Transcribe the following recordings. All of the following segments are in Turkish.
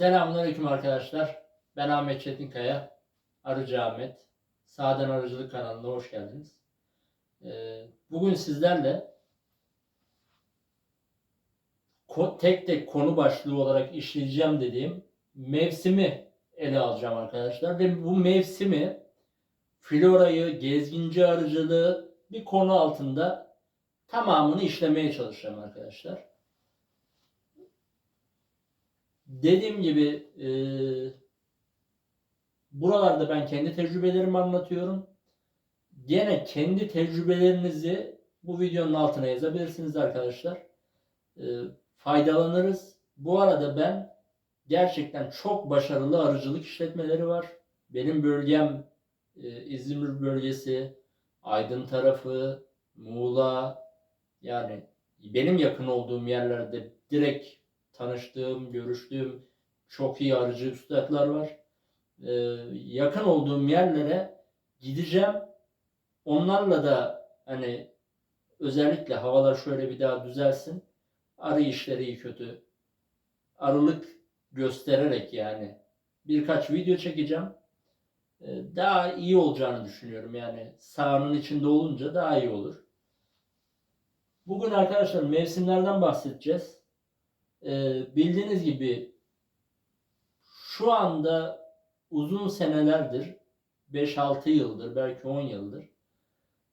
Selamünaleyküm arkadaşlar. Ben Ahmet Çetinkaya. Arıcı Ahmet. Sağdan Arıcılık kanalına hoş geldiniz. Ee, bugün sizlerle tek tek konu başlığı olarak işleyeceğim dediğim mevsimi ele alacağım arkadaşlar. Ve bu mevsimi florayı, gezginci arıcılığı bir konu altında tamamını işlemeye çalışacağım arkadaşlar. Dediğim gibi e, buralarda ben kendi tecrübelerimi anlatıyorum. Gene kendi tecrübelerinizi bu videonun altına yazabilirsiniz arkadaşlar. E, faydalanırız. Bu arada ben gerçekten çok başarılı arıcılık işletmeleri var. Benim bölgem e, İzmir bölgesi, Aydın tarafı, Muğla yani benim yakın olduğum yerlerde direkt tanıştığım, görüştüğüm çok iyi arıcı üstadlar var. Ee, yakın olduğum yerlere gideceğim. Onlarla da hani özellikle havalar şöyle bir daha düzelsin. Arı işleri iyi kötü. Arılık göstererek yani birkaç video çekeceğim. Ee, daha iyi olacağını düşünüyorum yani sahanın içinde olunca daha iyi olur. Bugün arkadaşlar mevsimlerden bahsedeceğiz. Ee, bildiğiniz gibi şu anda uzun senelerdir 5-6 yıldır belki 10 yıldır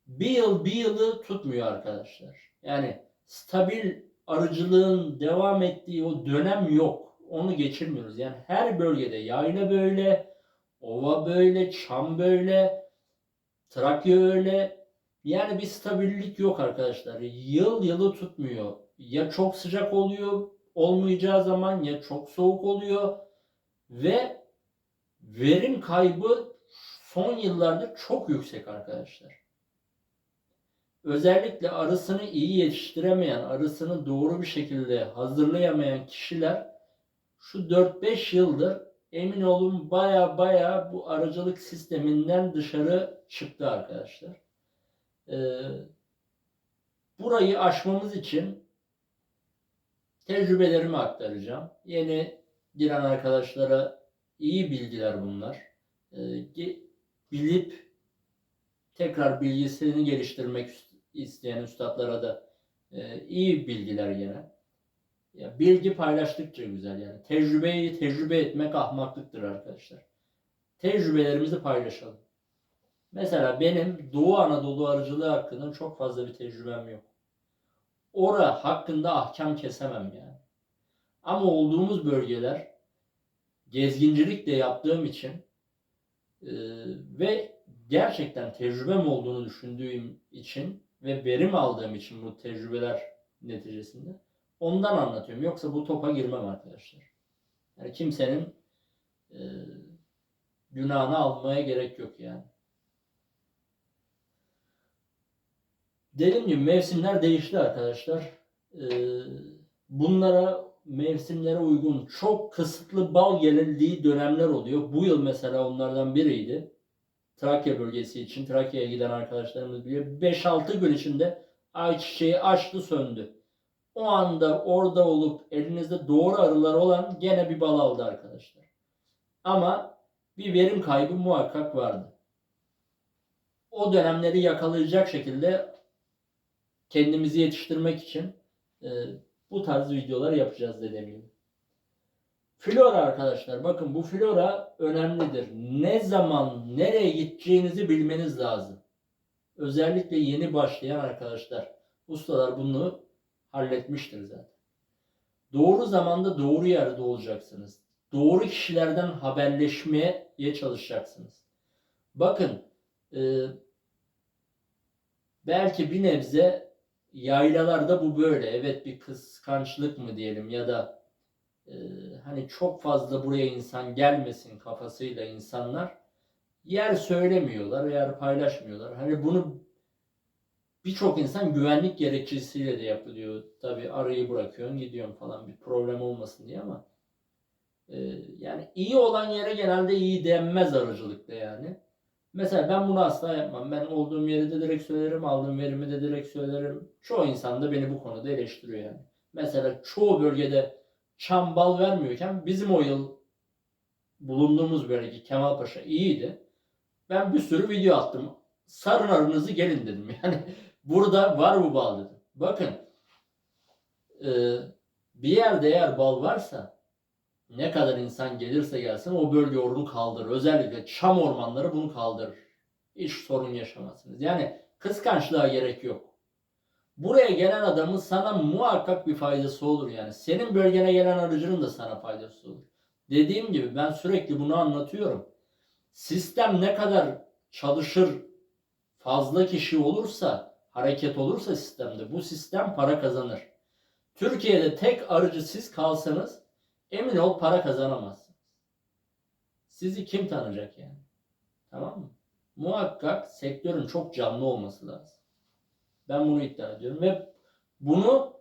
bir yıl bir yılı tutmuyor arkadaşlar. Yani stabil arıcılığın devam ettiği o dönem yok. Onu geçirmiyoruz. Yani her bölgede yayla böyle, ova böyle, çam böyle, Trakya öyle. Yani bir stabillik yok arkadaşlar. Yıl yılı tutmuyor. Ya çok sıcak oluyor olmayacağı zaman ya çok soğuk oluyor ve verim kaybı son yıllarda çok yüksek arkadaşlar. Özellikle arısını iyi yetiştiremeyen, arısını doğru bir şekilde hazırlayamayan kişiler şu 4-5 yıldır emin olun baya baya bu arıcılık sisteminden dışarı çıktı arkadaşlar. Ee, burayı aşmamız için tecrübelerimi aktaracağım. Yeni giren arkadaşlara iyi bilgiler bunlar. Ee, bilip tekrar bilgisini geliştirmek isteyen üstadlara da e, iyi bilgiler gene. Ya bilgi paylaştıkça güzel yani. Tecrübeyi tecrübe etmek ahmaklıktır arkadaşlar. Tecrübelerimizi paylaşalım. Mesela benim Doğu Anadolu arıcılığı hakkında çok fazla bir tecrübem yok. Ora hakkında ahkam kesemem yani. Ama olduğumuz bölgeler gezgincilik de yaptığım için e, ve gerçekten tecrübem olduğunu düşündüğüm için ve verim aldığım için bu tecrübeler neticesinde ondan anlatıyorum. Yoksa bu topa girmem arkadaşlar. Yani kimsenin e, günahını almaya gerek yok yani. Dediğim gibi mevsimler değişti arkadaşlar. Ee, bunlara mevsimlere uygun çok kısıtlı bal geldiği dönemler oluyor. Bu yıl mesela onlardan biriydi. Trakya bölgesi için Trakya'ya giden arkadaşlarımız biliyor. 5-6 gün içinde ayçiçeği açtı söndü. O anda orada olup elinizde doğru arılar olan gene bir bal aldı arkadaşlar. Ama bir verim kaybı muhakkak vardı. O dönemleri yakalayacak şekilde kendimizi yetiştirmek için e, bu tarz videolar yapacağız dediğim. Flora arkadaşlar bakın bu flora önemlidir. Ne zaman nereye gideceğinizi bilmeniz lazım. Özellikle yeni başlayan arkadaşlar. Ustalar bunu halletmiştir zaten. Doğru zamanda doğru yerde olacaksınız. Doğru kişilerden haberleşmeye çalışacaksınız. Bakın e, belki bir nebze yaylalarda bu böyle. Evet bir kıskançlık mı diyelim ya da e, hani çok fazla buraya insan gelmesin kafasıyla insanlar yer söylemiyorlar, yer paylaşmıyorlar. Hani bunu birçok insan güvenlik gerekçesiyle de yapılıyor. Tabi arayı bırakıyorsun, gidiyorsun falan bir problem olmasın diye ama e, yani iyi olan yere genelde iyi denmez arıcılıkta yani. Mesela ben bunu asla yapmam. Ben olduğum yeri de direkt söylerim, aldığım verimi de direkt söylerim. Çoğu insan da beni bu konuda eleştiriyor yani. Mesela çoğu bölgede çam bal vermiyorken bizim o yıl bulunduğumuz bölge Kemalpaşa iyiydi. Ben bir sürü video attım. Sarın arınızı gelin dedim. Yani burada var bu bal dedim. Bakın e, bir yerde eğer bal varsa ne kadar insan gelirse gelsin o bölge onu kaldırır. Özellikle çam ormanları bunu kaldırır. Hiç sorun yaşamazsınız. Yani kıskançlığa gerek yok. Buraya gelen adamın sana muhakkak bir faydası olur yani. Senin bölgene gelen arıcının da sana faydası olur. Dediğim gibi ben sürekli bunu anlatıyorum. Sistem ne kadar çalışır, fazla kişi olursa, hareket olursa sistemde bu sistem para kazanır. Türkiye'de tek arıcı siz kalsanız emin ol para kazanamazsınız. Sizi kim tanıyacak yani? Tamam mı? Muhakkak sektörün çok canlı olması lazım. Ben bunu iddia ediyorum ve bunu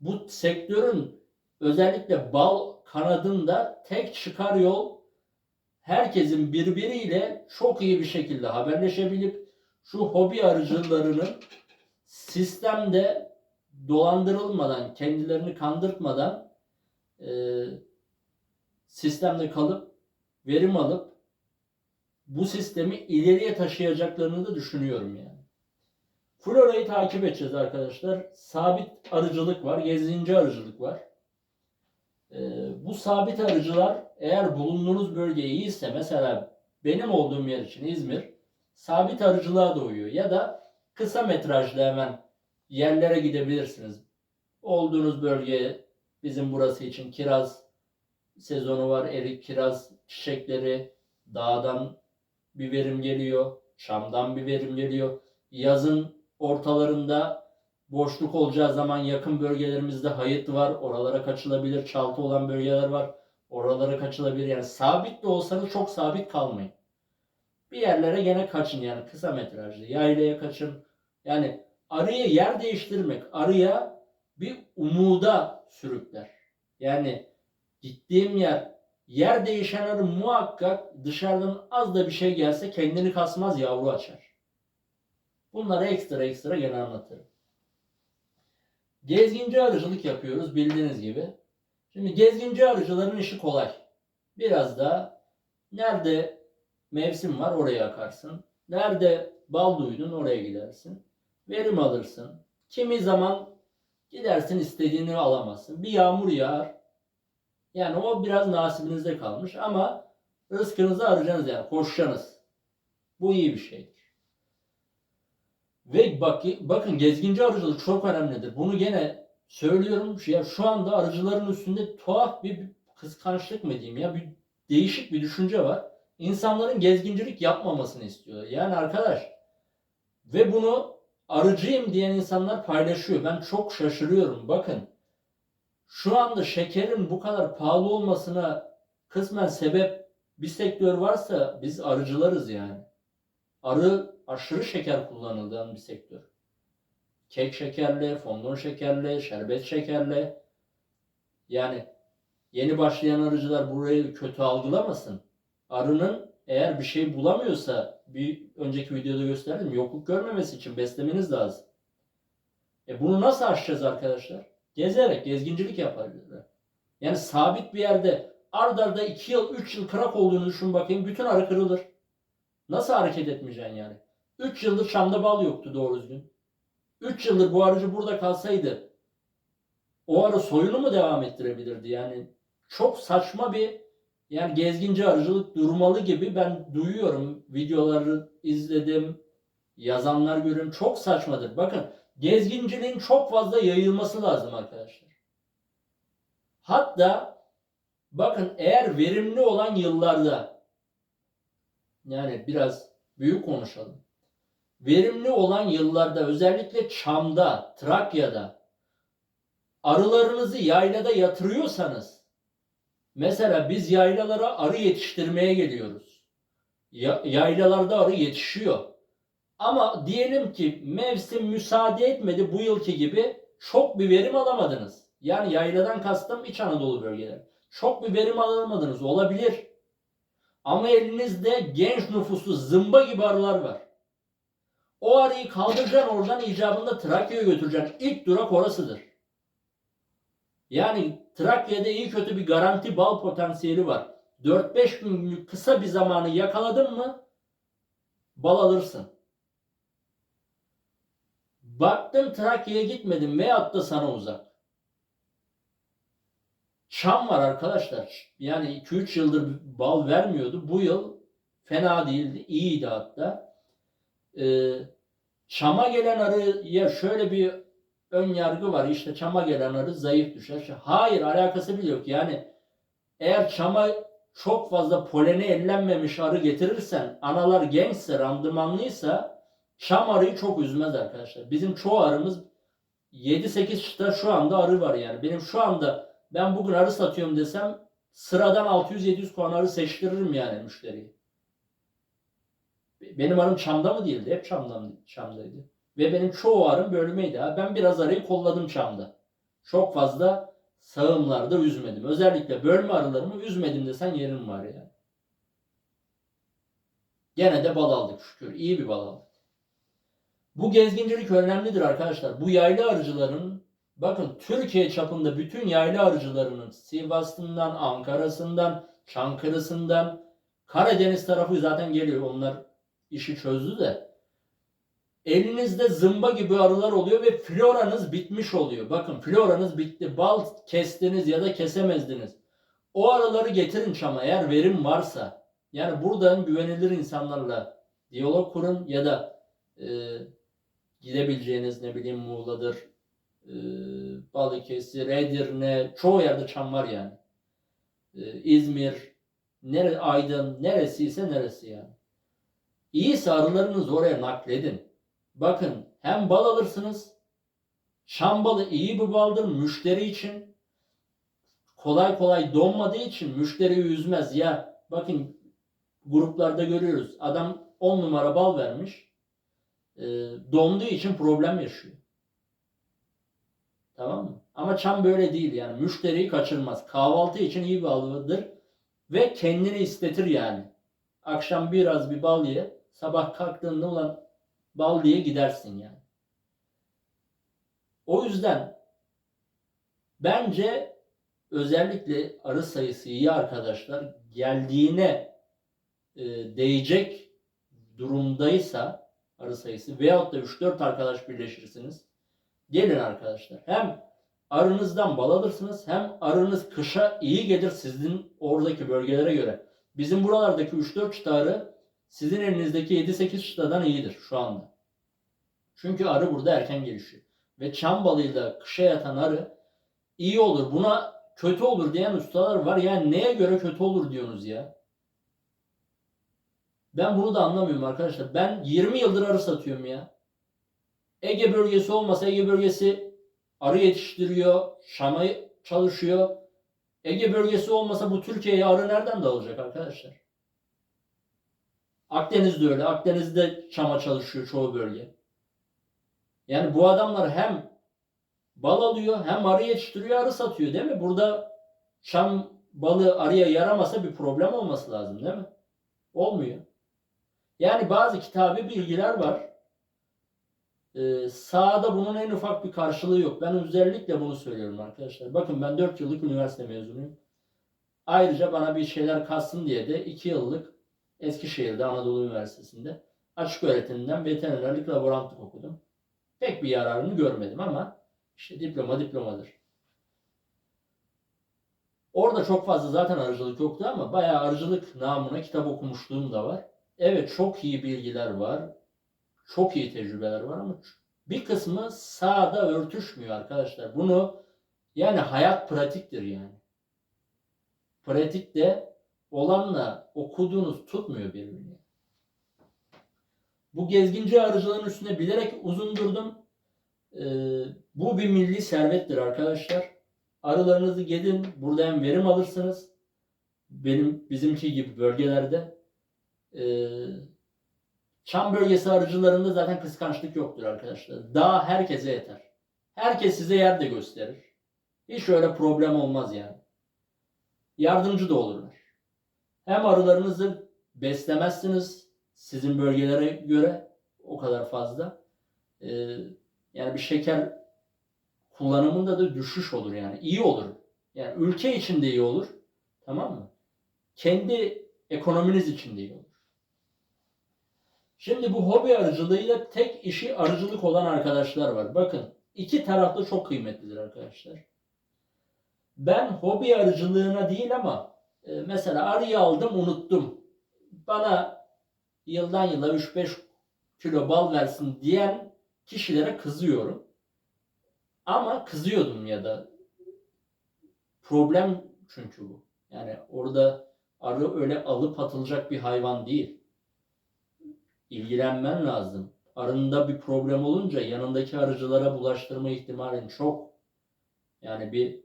bu sektörün özellikle bal kanadında tek çıkar yol herkesin birbiriyle çok iyi bir şekilde haberleşebilip şu hobi arıcılarının sistemde dolandırılmadan, kendilerini kandırtmadan e, sistemde kalıp verim alıp bu sistemi ileriye taşıyacaklarını da düşünüyorum yani. Flora'yı takip edeceğiz arkadaşlar. Sabit arıcılık var, gezinci arıcılık var. Ee, bu sabit arıcılar eğer bulunduğunuz bölge iyiyse mesela benim olduğum yer için İzmir sabit arıcılığa da uyuyor. Ya da kısa metrajlı hemen yerlere gidebilirsiniz. Olduğunuz bölge bizim burası için kiraz sezonu var. Erik, kiraz çiçekleri dağdan bir verim geliyor. Çamdan bir verim geliyor. Yazın ortalarında boşluk olacağı zaman yakın bölgelerimizde hayıt var. Oralara kaçılabilir. Çaltı olan bölgeler var. Oralara kaçılabilir. Yani sabit de olsanız çok sabit kalmayın. Bir yerlere gene kaçın yani kısa metrajlı. Yaylaya kaçın. Yani arıya yer değiştirmek arıya bir umuda sürükler. Yani gittiğim yer yer değişen arı muhakkak dışarıdan az da bir şey gelse kendini kasmaz yavru açar. Bunları ekstra ekstra gene anlatırım. Gezginci arıcılık yapıyoruz bildiğiniz gibi. Şimdi gezginci arıcıların işi kolay. Biraz da nerede mevsim var oraya akarsın. Nerede bal duydun oraya gidersin. Verim alırsın. Kimi zaman gidersin istediğini alamazsın. Bir yağmur yağar. Yani o biraz nasibinizde kalmış ama rızkınızı arayacaksınız yani koşacaksınız. Bu iyi bir şeydir. Ve bak, bakın gezginci arıcılık çok önemlidir. Bunu gene söylüyorum. Ya şu anda arıcıların üstünde tuhaf bir kıskançlık mı diyeyim ya bir değişik bir düşünce var. İnsanların gezgincilik yapmamasını istiyor. Yani arkadaş ve bunu arıcıyım diyen insanlar paylaşıyor. Ben çok şaşırıyorum. Bakın şu anda şekerin bu kadar pahalı olmasına kısmen sebep bir sektör varsa biz arıcılarız yani. Arı aşırı şeker kullanılan bir sektör. Kek şekerli, fondon şekerli, şerbet şekerli. Yani yeni başlayan arıcılar burayı kötü algılamasın. Arının eğer bir şey bulamıyorsa bir önceki videoda gösterdim yokluk görmemesi için beslemeniz lazım. E bunu nasıl aşacağız arkadaşlar? Gezerek, gezgincilik yaparlar. Yani sabit bir yerde ard arda 2 yıl, 3 yıl kırak olduğunu düşün bakayım bütün arı kırılır. Nasıl hareket etmeyeceksin yani? 3 yıldır Şam'da bal yoktu doğru düzgün. 3 yıldır bu arıcı burada kalsaydı o arı soyunu mu devam ettirebilirdi? Yani çok saçma bir yani gezginci arıcılık durmalı gibi ben duyuyorum. Videoları izledim. Yazanlar görüyorum. Çok saçmadır. Bakın gezginciliğin çok fazla yayılması lazım arkadaşlar. Hatta bakın eğer verimli olan yıllarda yani biraz büyük konuşalım. Verimli olan yıllarda özellikle Çam'da, Trakya'da arılarınızı yaylada yatırıyorsanız mesela biz yaylalara arı yetiştirmeye geliyoruz. Ya, yaylalarda arı yetişiyor. Ama diyelim ki mevsim müsaade etmedi bu yılki gibi çok bir verim alamadınız. Yani yayladan kastım İç Anadolu bölgeleri. Çok bir verim alamadınız olabilir. Ama elinizde genç nüfuslu zımba gibi arılar var. O arıyı kaldıracaksın oradan icabında Trakya'ya götüreceksin. İlk durak orasıdır. Yani Trakya'da iyi kötü bir garanti bal potansiyeli var. 4-5 günlük kısa bir zamanı yakaladın mı bal alırsın. Baktın Trakya'ya gitmedin veyahut da sana uzak. Çam var arkadaşlar. Yani 2-3 yıldır bal vermiyordu. Bu yıl fena değildi. iyiydi hatta. Ee, çama gelen arıya şöyle bir ön yargı var. İşte çama gelen arı zayıf düşer. Hayır alakası bile yok. Yani eğer çama çok fazla poleni ellenmemiş arı getirirsen analar gençse randımanlıysa çam arıyı çok üzmez arkadaşlar. Bizim çoğu arımız 7-8 çıta şu anda arı var yani. Benim şu anda ben bugün arı satıyorum desem sıradan 600-700 puan arı seçtiririm yani müşteriye. Benim arım çamda mı değildi? Hep çamdan, çamdaydı. Ve benim çoğu arım bölmeydi. Ha. Ben biraz arıyı kolladım çamda. Çok fazla sağımlarda üzmedim. Özellikle bölme arılarımı üzmedim desen yerim var yani. Gene de bal aldık şükür. İyi bir bal aldık. Bu gezgincilik önemlidir arkadaşlar. Bu yaylı arıcıların bakın Türkiye çapında bütün yaylı arıcılarının Sivas'ından, Ankara'sından, Çankırı'sından Karadeniz tarafı zaten geliyor. Onlar işi çözdü de elinizde zımba gibi arılar oluyor ve floranız bitmiş oluyor. Bakın floranız bitti. Bal kestiniz ya da kesemezdiniz. O arıları getirin çama eğer verim varsa. Yani buradan güvenilir insanlarla diyalog kurun ya da e, gidebileceğiniz ne bileyim Muğla'dır, e, Balıkesir, Edirne, çoğu yerde çam var yani. E, İzmir, nere, Aydın, neresiyse neresi yani. İyiyse arılarınızı oraya nakledin. Bakın hem bal alırsınız. Şam balı iyi bir baldır müşteri için. Kolay kolay donmadığı için müşteriyi üzmez. Ya bakın gruplarda görüyoruz. Adam 10 numara bal vermiş. E, donduğu için problem yaşıyor. Tamam mı? Ama çam böyle değil yani. Müşteriyi kaçırmaz. Kahvaltı için iyi bir balıdır. Ve kendini istetir yani. Akşam biraz bir bal ye. Sabah kalktığında ulan bal diye gidersin yani. O yüzden bence özellikle arı sayısı iyi arkadaşlar geldiğine e, değecek durumdaysa arı sayısı veyahut da 3-4 arkadaş birleşirsiniz. Gelin arkadaşlar. Hem arınızdan bal alırsınız hem arınız kışa iyi gelir sizin oradaki bölgelere göre. Bizim buralardaki 3-4 çıta arı sizin elinizdeki 7-8 çıtadan iyidir şu anda. Çünkü arı burada erken gelişiyor. Ve çam balıyla kışa yatan arı iyi olur. Buna kötü olur diyen ustalar var. Yani neye göre kötü olur diyorsunuz ya? Ben bunu da anlamıyorum arkadaşlar. Ben 20 yıldır arı satıyorum ya. Ege bölgesi olmasa Ege bölgesi arı yetiştiriyor, Şam'a çalışıyor. Ege bölgesi olmasa bu Türkiye'ye arı nereden dağılacak arkadaşlar? Akdeniz'de öyle. Akdeniz'de Şam'a çalışıyor çoğu bölge. Yani bu adamlar hem bal alıyor hem arı yetiştiriyor arı satıyor değil mi? Burada Şam balı arıya yaramasa bir problem olması lazım değil mi? Olmuyor. Yani bazı kitabi bilgiler var. Ee, sahada bunun en ufak bir karşılığı yok. Ben özellikle bunu söylüyorum arkadaşlar. Bakın ben 4 yıllık üniversite mezunuyum. Ayrıca bana bir şeyler kalsın diye de 2 yıllık Eskişehir'de Anadolu Üniversitesi'nde açık öğretimden veterinerlik laborantlık okudum. Pek bir yararını görmedim ama işte diploma diplomadır. Orada çok fazla zaten arıcılık yoktu ama bayağı arıcılık namına kitap okumuşluğum da var. Evet çok iyi bilgiler var. Çok iyi tecrübeler var ama bir kısmı sahada örtüşmüyor arkadaşlar. Bunu yani hayat pratiktir yani. Pratikte olanla okuduğunuz tutmuyor birbirini. Bu gezginci arıcılığın üstüne bilerek uzun durdum. Ee, bu bir milli servettir arkadaşlar. Arılarınızı gidin. Burada hem verim alırsınız. Benim bizimki gibi bölgelerde. Ee, Çam bölgesi arıcılarında zaten kıskançlık yoktur arkadaşlar. Dağ herkese yeter. Herkes size yer de gösterir. Hiç öyle problem olmaz yani. Yardımcı da olurlar. Hem arılarınızı beslemezsiniz sizin bölgelere göre o kadar fazla. Ee, yani bir şeker kullanımında da düşüş olur yani. İyi olur. Yani ülke için de iyi olur. Tamam mı? kendi ekonominiz için değil olur. Şimdi bu hobi arıcılığıyla tek işi arıcılık olan arkadaşlar var. Bakın iki tarafta çok kıymetlidir arkadaşlar. Ben hobi arıcılığına değil ama e, mesela arıyı aldım unuttum. Bana yıldan yıla 3-5 kilo bal versin diyen kişilere kızıyorum. Ama kızıyordum ya da problem çünkü bu. Yani orada arı öyle alıp atılacak bir hayvan değil. İlgilenmen lazım. Arında bir problem olunca yanındaki arıcılara bulaştırma ihtimalin çok. Yani bir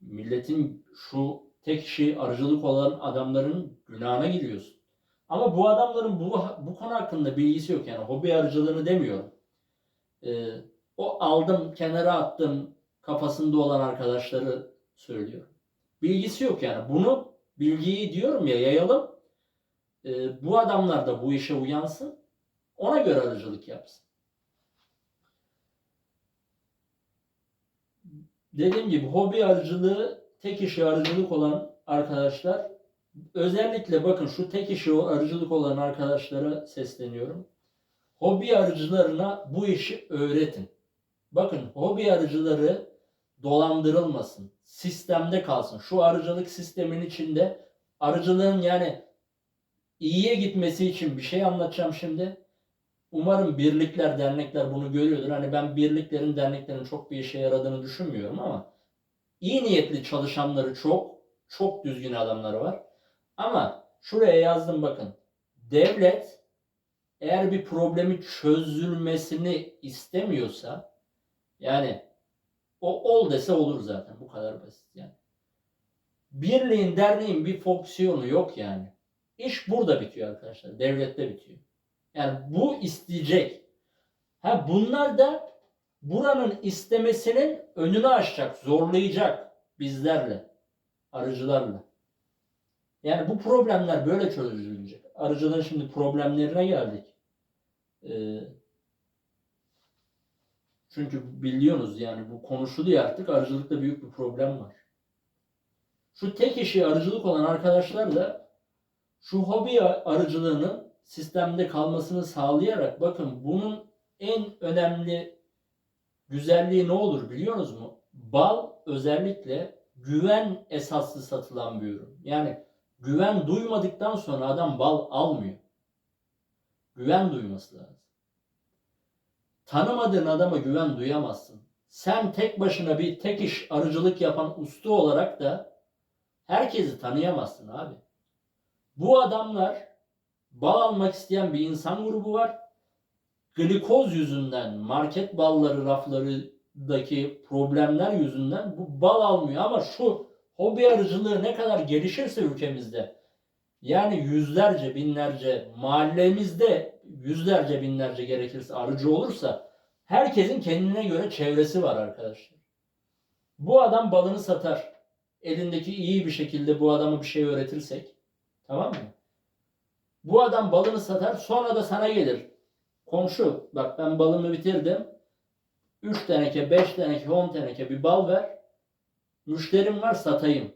milletin şu tek işi arıcılık olan adamların günahına giriyorsun. Ama bu adamların bu, bu konu hakkında bilgisi yok. Yani hobi arıcılığını demiyorum. Ee, o aldım kenara attım kafasında olan arkadaşları söylüyorum. Bilgisi yok yani. Bunu bilgiyi diyorum ya yayalım. Ee, bu adamlar da bu işe uyansın. Ona göre arıcılık yapsın. Dediğim gibi hobi arıcılığı tek işi arıcılık olan arkadaşlar özellikle bakın şu tek işi arıcılık olan arkadaşlara sesleniyorum. Hobi arıcılarına bu işi öğretin. Bakın hobi arıcıları dolandırılmasın. Sistemde kalsın. Şu arıcılık sistemin içinde arıcılığın yani iyiye gitmesi için bir şey anlatacağım şimdi. Umarım birlikler, dernekler bunu görüyordur. Hani ben birliklerin, derneklerin çok bir işe yaradığını düşünmüyorum ama iyi niyetli çalışanları çok, çok düzgün adamları var. Ama şuraya yazdım bakın. Devlet eğer bir problemi çözülmesini istemiyorsa yani o ol dese olur zaten. Bu kadar basit yani. Birliğin, derneğin bir fonksiyonu yok yani. İş burada bitiyor arkadaşlar. Devlette bitiyor. Yani bu isteyecek. Ha bunlar da buranın istemesinin önünü açacak, zorlayacak bizlerle, arıcılarla. Yani bu problemler böyle çözülecek. Arıcılığın şimdi problemlerine geldik. Ee, çünkü biliyorsunuz yani bu konuşuluyor artık. Arıcılıkta büyük bir problem var. Şu tek işi arıcılık olan arkadaşlar da şu hobi arıcılığının sistemde kalmasını sağlayarak bakın bunun en önemli güzelliği ne olur biliyor musunuz mu? Bal özellikle güven esaslı satılan bir ürün. Yani güven duymadıktan sonra adam bal almıyor. Güven duyması lazım. Tanımadığın adama güven duyamazsın. Sen tek başına bir tek iş arıcılık yapan usta olarak da herkesi tanıyamazsın abi. Bu adamlar bal almak isteyen bir insan grubu var. Glikoz yüzünden, market balları raflarındaki problemler yüzünden bu bal almıyor. Ama şu hobi arıcılığı ne kadar gelişirse ülkemizde yani yüzlerce, binlerce, mahallemizde yüzlerce, binlerce gerekirse arıcı olursa herkesin kendine göre çevresi var arkadaşlar. Bu adam balını satar. Elindeki iyi bir şekilde bu adama bir şey öğretirsek. Tamam mı? Bu adam balını satar sonra da sana gelir. Komşu bak ben balımı bitirdim. 3 teneke, 5 teneke, 10 teneke bir bal ver. Müşterim var satayım.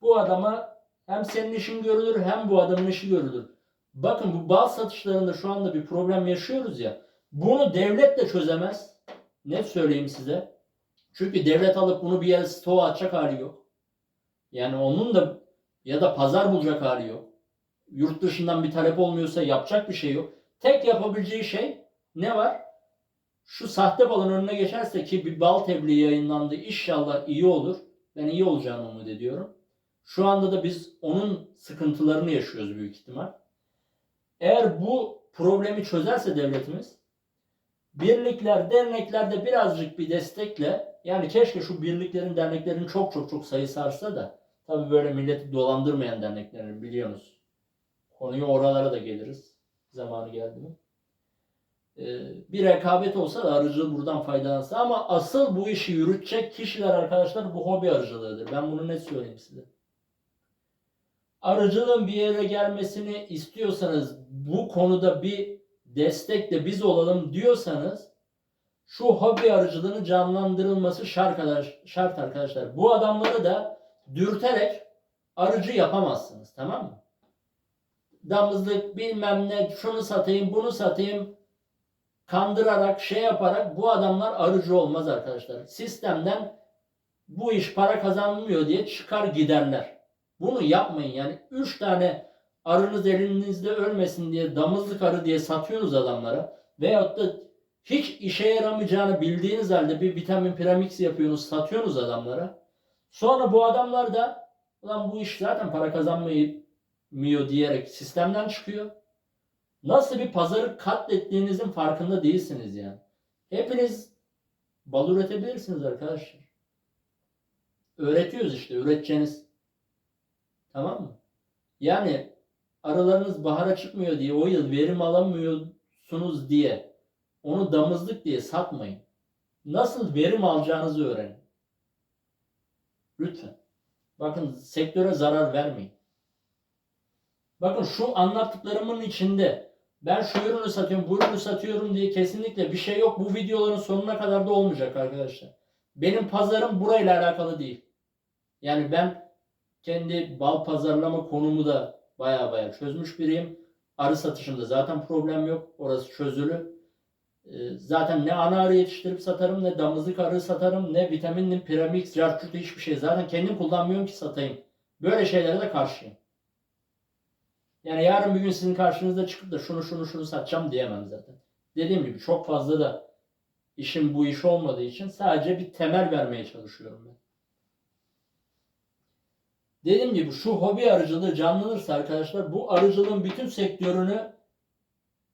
Bu adama hem senin işin görülür hem bu adamın işi görülür. Bakın bu bal satışlarında şu anda bir problem yaşıyoruz ya. Bunu devlet de çözemez. Ne söyleyeyim size? Çünkü devlet alıp bunu bir yere stoğa atacak hali yok. Yani onun da ya da pazar bulacak hali yok. Yurt dışından bir talep olmuyorsa yapacak bir şey yok. Tek yapabileceği şey ne var? Şu sahte balın önüne geçerse ki bir bal tebliği yayınlandı. İnşallah iyi olur. Ben iyi olacağını umut ediyorum. Şu anda da biz onun sıkıntılarını yaşıyoruz büyük ihtimal. Eğer bu problemi çözerse devletimiz birlikler, derneklerde birazcık bir destekle yani keşke şu birliklerin, derneklerin çok çok çok sayısı artsa da tabi böyle milleti dolandırmayan derneklerin biliyorsunuz. Konuyu oralara da geliriz. Zamanı geldi mi? Ee, bir rekabet olsa da arıcılığı buradan faydalansa ama asıl bu işi yürütecek kişiler arkadaşlar bu hobi arıcılığıdır. Ben bunu ne söyleyeyim size. Arıcılığın bir yere gelmesini istiyorsanız bu konuda bir destekle biz olalım diyorsanız şu hobi arıcılığının canlandırılması şart arkadaşlar. Bu adamları da dürterek arıcı yapamazsınız tamam mı? Damızlık bilmem ne şunu satayım bunu satayım kandırarak şey yaparak bu adamlar arıcı olmaz arkadaşlar. Sistemden bu iş para kazanmıyor diye çıkar giderler. Bunu yapmayın yani 3 tane arınız elinizde ölmesin diye damızlık arı diye satıyorsunuz adamlara veyahut da hiç işe yaramayacağını bildiğiniz halde bir vitamin premix yapıyorsunuz satıyorsunuz adamlara. Sonra bu adamlar da ulan bu iş zaten para kazanmıyor diyerek sistemden çıkıyor. Nasıl bir pazarı katlettiğinizin farkında değilsiniz yani. Hepiniz bal üretebilirsiniz arkadaşlar. Öğretiyoruz işte üreteceğiniz. Tamam mı? Yani arılarınız bahara çıkmıyor diye o yıl verim alamıyorsunuz diye onu damızlık diye satmayın. Nasıl verim alacağınızı öğrenin. Lütfen. Bakın sektöre zarar vermeyin. Bakın şu anlattıklarımın içinde ben şu ürünü satıyorum, bu ürünü satıyorum diye kesinlikle bir şey yok. Bu videoların sonuna kadar da olmayacak arkadaşlar. Benim pazarım burayla alakalı değil. Yani ben kendi bal pazarlama konumu da baya baya çözmüş biriyim. Arı satışında zaten problem yok. Orası çözülü. Ee, Zaten ne ana arı yetiştirip satarım, ne damızlık arı satarım, ne vitaminli premix, cartçut hiçbir şey. Zaten kendim kullanmıyorum ki satayım. Böyle şeylere de karşıyım. Yani yarın bir gün sizin karşınızda çıkıp da şunu şunu şunu satacağım diyemem zaten. Dediğim gibi çok fazla da işim bu iş olmadığı için sadece bir temel vermeye çalışıyorum ben. Dediğim gibi şu hobi arıcılığı canlanırsa arkadaşlar bu arıcılığın bütün sektörünü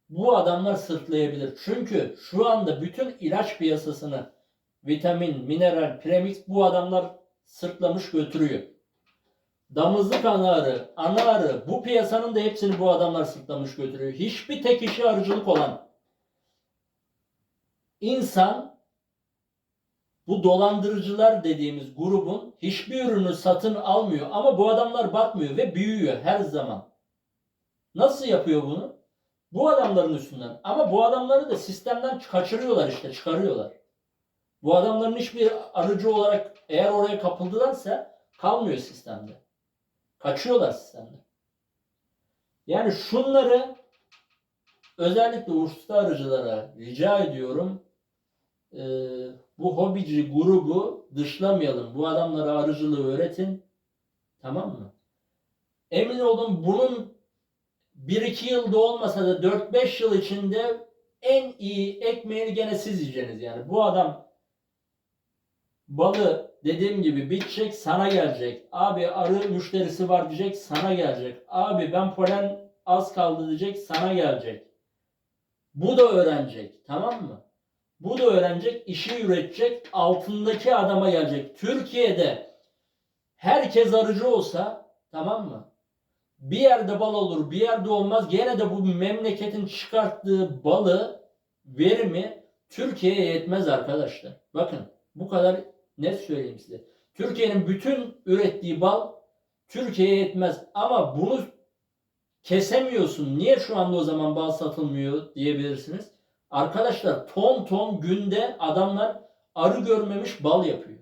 bu adamlar sırtlayabilir. Çünkü şu anda bütün ilaç piyasasını vitamin, mineral, premix bu adamlar sırtlamış götürüyor. Damızlık ana arı, ana arı bu piyasanın da hepsini bu adamlar sırtlamış götürüyor. Hiçbir tek işi arıcılık olan insan bu dolandırıcılar dediğimiz grubun hiçbir ürünü satın almıyor ama bu adamlar batmıyor ve büyüyor her zaman. Nasıl yapıyor bunu? Bu adamların üstünden. Ama bu adamları da sistemden kaçırıyorlar işte, çıkarıyorlar. Bu adamların hiçbir arıcı olarak eğer oraya kapıldılarsa kalmıyor sistemde. Kaçıyorlar sistemde. Yani şunları özellikle usta arıcılara rica ediyorum. Ee, bu hobici grubu dışlamayalım. Bu adamlara arıcılığı öğretin. Tamam mı? Emin olun bunun 1-2 yılda olmasa da 4-5 yıl içinde en iyi ekmeğini gene siz yiyeceksiniz yani. Bu adam balı dediğim gibi bitecek sana gelecek. Abi arı müşterisi var diyecek sana gelecek. Abi ben polen az kaldı diyecek sana gelecek. Bu da öğrenecek tamam mı? Bu da öğrenecek, işi üretecek, altındaki adama gelecek. Türkiye'de herkes arıcı olsa tamam mı? Bir yerde bal olur, bir yerde olmaz. Gene de bu memleketin çıkarttığı balı, verimi Türkiye'ye yetmez arkadaşlar. Bakın bu kadar net söyleyeyim size. Türkiye'nin bütün ürettiği bal Türkiye'ye yetmez. Ama bunu kesemiyorsun. Niye şu anda o zaman bal satılmıyor diyebilirsiniz. Arkadaşlar ton ton günde adamlar arı görmemiş bal yapıyor.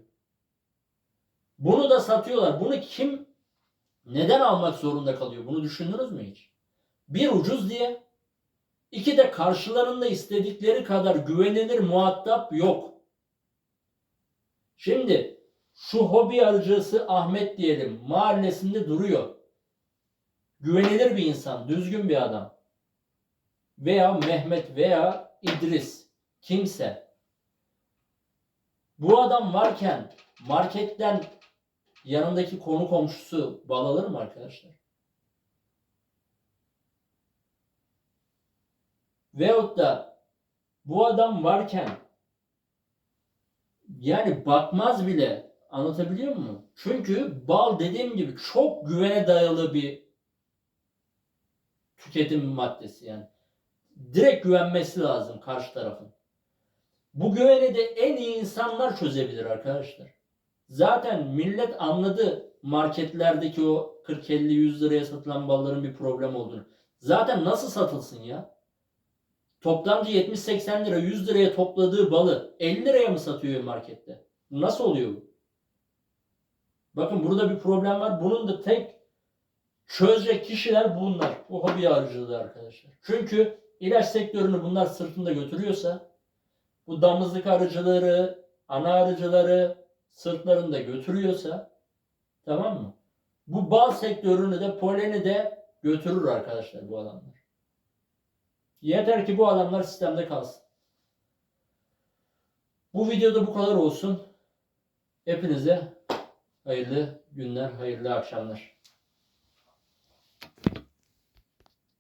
Bunu da satıyorlar. Bunu kim neden almak zorunda kalıyor? Bunu düşündünüz mü hiç? Bir ucuz diye, iki de karşılarında istedikleri kadar güvenilir muhatap yok. Şimdi şu hobi arıcısı Ahmet diyelim mahallesinde duruyor. Güvenilir bir insan, düzgün bir adam. Veya Mehmet veya İdris kimse. Bu adam varken marketten yanındaki konu komşusu bal alır mı arkadaşlar? Veyahut da bu adam varken yani bakmaz bile anlatabiliyor muyum? Çünkü bal dediğim gibi çok güvene dayalı bir tüketim maddesi yani. Direkt güvenmesi lazım karşı tarafın. Bu güveni de en iyi insanlar çözebilir arkadaşlar. Zaten millet anladı marketlerdeki o 40-50-100 liraya satılan balların bir problem olduğunu. Zaten nasıl satılsın ya? Toptancı 70-80 lira 100 liraya topladığı balı 50 liraya mı satıyor markette? Nasıl oluyor bu? Bakın burada bir problem var. Bunun da tek çözecek kişiler bunlar. Bu hobi arıcılığı arkadaşlar. Çünkü ilaç sektörünü bunlar sırtında götürüyorsa bu damızlık arıcıları, ana arıcıları sırtlarında götürüyorsa tamam mı? Bu bal sektörünü de poleni de götürür arkadaşlar bu adamlar. Yeter ki bu adamlar sistemde kalsın. Bu videoda bu kadar olsun. Hepinize hayırlı günler, hayırlı akşamlar.